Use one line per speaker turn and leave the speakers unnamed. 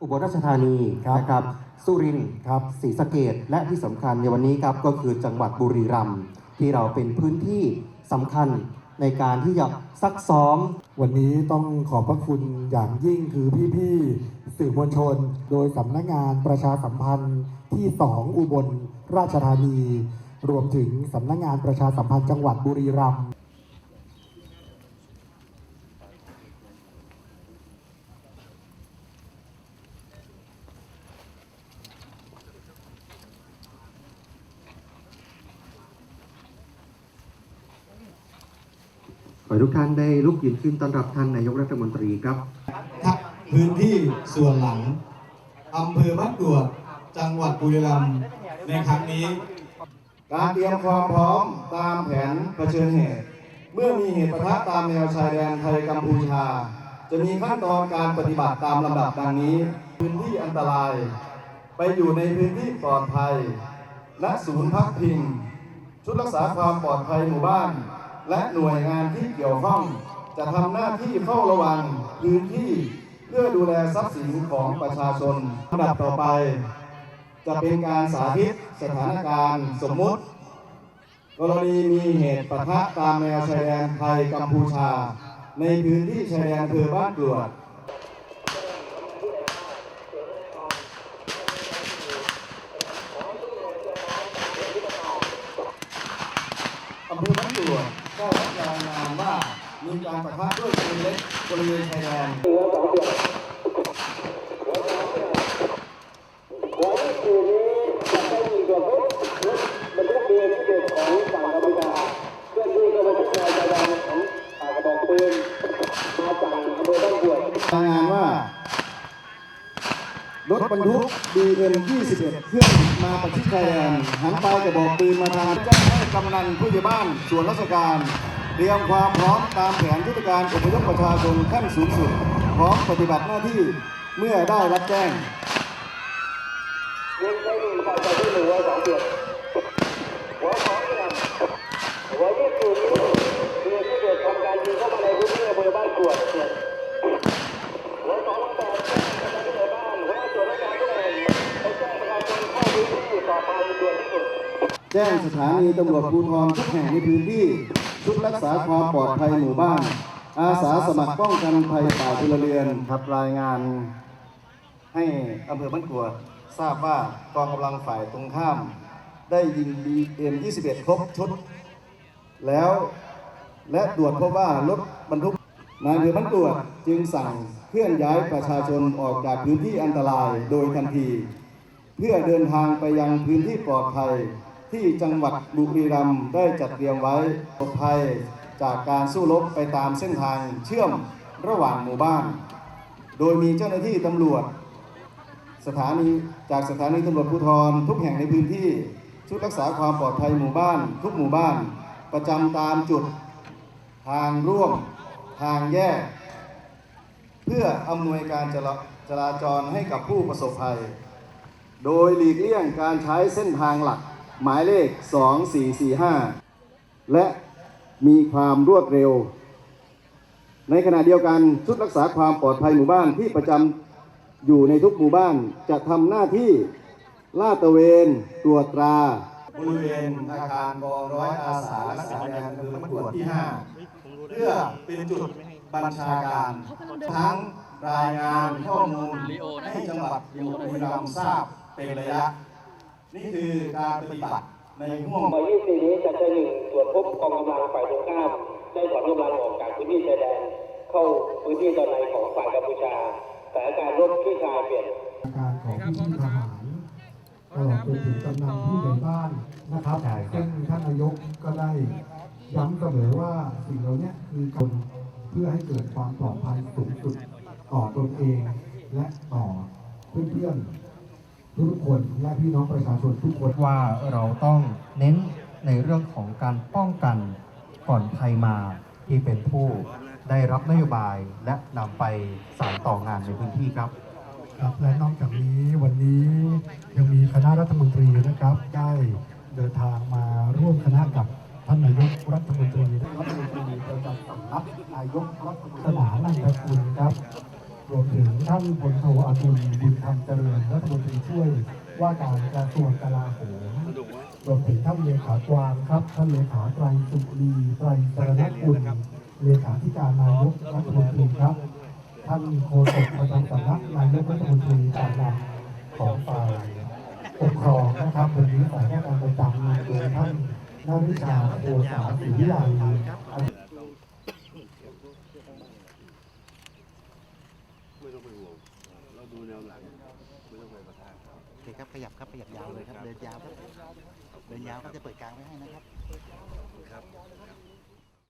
อุบลราชธานี
ครับ
นะครับ สุรินทร์
ครับ
ศรีสะเกดและที่สำคัญในวันนี้ครับก็คือจังหวัดบุรีรัมย์ที่เราเป็นพื้นที่สำคัญในการที่จะซักซ้อม
วันนี้ต้องขอบพระคุณอย่างยิ่งคือพี่ๆสื่อมวลชน โดยสำนักงานประชาสัมพันธ์ที่ 2 อุบลราชธานี รวมถึงสำนักงานประชาสัมพันธ์จังหวัดบุรีรัมย์
ขอให้ทุกท่านได้ลุกยืนขึ้นต้อนรับท่านนายกรัฐมนตรีครับ
ทับพื้นที่ส่วนหลังอำเภอบ้านกรวดจังหวัดบุรีรัมย์ในครั้งนี้ การเตรียมความพร้อมตามแผนเผชิญเหตุ เมื่อมีเหตุปะทะตามแนวชายแดนไทยกัมพูชา จะมีขั้นตอนการปฏิบัติตามลำดับดังนี้ พื้นที่อันตราย ไปอยู่ในพื้นที่ปลอดภัย และศูนย์พักพิง ชุดรักษาความปลอดภัยหมู่บ้าน และหน่วยงานที่เกี่ยวข้อง จะทำหน้าที่เฝ้าระวังพื้นที่เพื่อดูแลทรัพย์สินของประชาชนลำดับต่อไป จะเป็นการสาธิตสถานการณ์สมมุติ กรณีมีเหตุปะทะตามแนวชายแดนไทยกัมพูชา ในพื้นที่ชายแดนอำเภอบ้านกรวดอำเภอบ้านกรวด ได้รับรายงานว่ามีการปะทะด้วยปืนเล็กบริเวณชายแดนรายงานว่า รถบรรทุก BM 21เครื่องมาประชิดชายแดนหันไปกระบอกปืนมาทางแจ้งให้กำนันผู้ใหญ่บ้านส่วนราชการ เตรียมความพร้อมตามแผนยุทธการอพยพประชาชนขั้นสูงสุด พร้อมปฏิบัติหน้าที่เมื่อได้รับแจ้ง
ยิงได้หนึ่งฝ่ายต่อที่หนึ่งร้อยสองเดือนหัวสองเดือนหัวยี่สิบนี้มีที่เกิดทำการยิงเข้ามาในพื้นที่อำเภอบ้านกรวด จ้งส
ถานีตำรวจภูธรทุกแห่งในพื้นที่ ชุดรักษาความปลอดภัยหมู่บ้าน อาสาสมัครป้องกันภัยป่าพลเรือนครับรายงาน ให้อำเภอบ้านกรวทราบว่ากองกำลังฝ่ายตรงข้าม ได้ยิง BM 21 ครบชุด แล้วและตรวจพบว่ารถบรรทุกนายอำเภอบ้านกรวดจึงสั่งเคลื่อนย้ายประชาชนออกจากพื้นที่อันตรายโดยทันที เพื่อเดินทางไปยังพื้นที่ปลอดภัย ที่จังหวัดบุรีรัมย์ได้จัดเตรียมไว้ปลอดภัยจากการสู้รบไปตามเส้นทางเชื่อมระหว่างหมู่บ้าน โดยมีเจ้าหน้าที่ตำรวจ สถานีจากสถานีตำรวจภูธรทุกแห่งในพื้นที่ ชุดรักษาความปลอดภัยหมู่บ้าน ทุกหมู่บ้าน ประจำตามจุด ทางร่วม ทางแยก เพื่ออำนวยการจราจราจรให้กับผู้ประสบภัย โดยหลีกเลี่ยงการใช้เส้นทางหลัก หมายเลข 2445 และมีความรวดเร็ว ในขณะเดียวกันชุดรักษาความปลอดภัยหมู่บ้านที่ประจำอยู่ในทุกหมู่บ้านจะทำหน้าที่ลาดตระเวนตรวจตราบริเวณอาคารกองร้อยอาสารักษาแดนอำเภอมะกวดที่ 5 เพื่อเป็นจุดบัญชาการ ทั้งรายงานข้อมูลให้จังหวัดบุรีรัมย์ทราบเป็นระยะ นี่คือการปฏิบัติในห่วง
หมายยี่สิบนี้จัดได้หนึ่งตรวจพบกองกำลังฝ่ายตรงข้ามได้ถอนกำลังออกจากพื้นที่ชายแดนเข้าพื้นที่ตอนในของฝ่ายกัมพูชาสถานการณ์รบที่ชายเปลี่ยน
การของพี่ทหารตลอดไปถึงกำนันผู้ใหญ่บ้านนะครับซึ่งท่านนายกก็ได้ย้ำเสมอว่าสิ่งเหล่านี้คือคนเพื่อให้เกิดความปลอดภัยสูงสุดต่อตนเองและต่อเพื่อนๆ ทุกคนและพี่น้องประชาชนทุกคน
ว่าเราต้องเน้นในเรื่องของการป้องกันก่อนภัยมาที่เป็นผู้ได้รับนโยบายและนำไปสานต่องานในพื้นที่ครับ
ครับและนอกจากนี้วันนี้ยังมีคณะรัฐมนตรีนะครับ ได้เดินทางมาร่วมคณะกับท่านนายกรัฐมนตรีรัฐมนตรีประจำสำนักนายกรัฐมนตรีสนานนันทกุลครับ รวมถึงท่านพลโทอาตุลบุญธรรมเจริญรัฐมนตรีช่วยว่าการกระทรวงกลาโหมรวมถึงท่านเลขากวางครับ ท่านเลขาไตรสุรีไตรสรณกุลเลขาธิการนายกรัฐมนตรีครับ ท่านโฆษกประจำสำนักนายกรัฐมนตรีการนำของฝ่ายปกครองนะครับวันนี้ฝ่ายราชการประจำโดยท่านนาวิชาโอสาศรีวิไล
ไม่ต้องไปห่วงเราดูแนวหลังไม่ต้องไปประทาน
โอเคครับขยับครับขยับยาวเลยครับเดินยาวครับเดินยาวครับจะเปิดกลางไว้ให้นะครับ
ครับ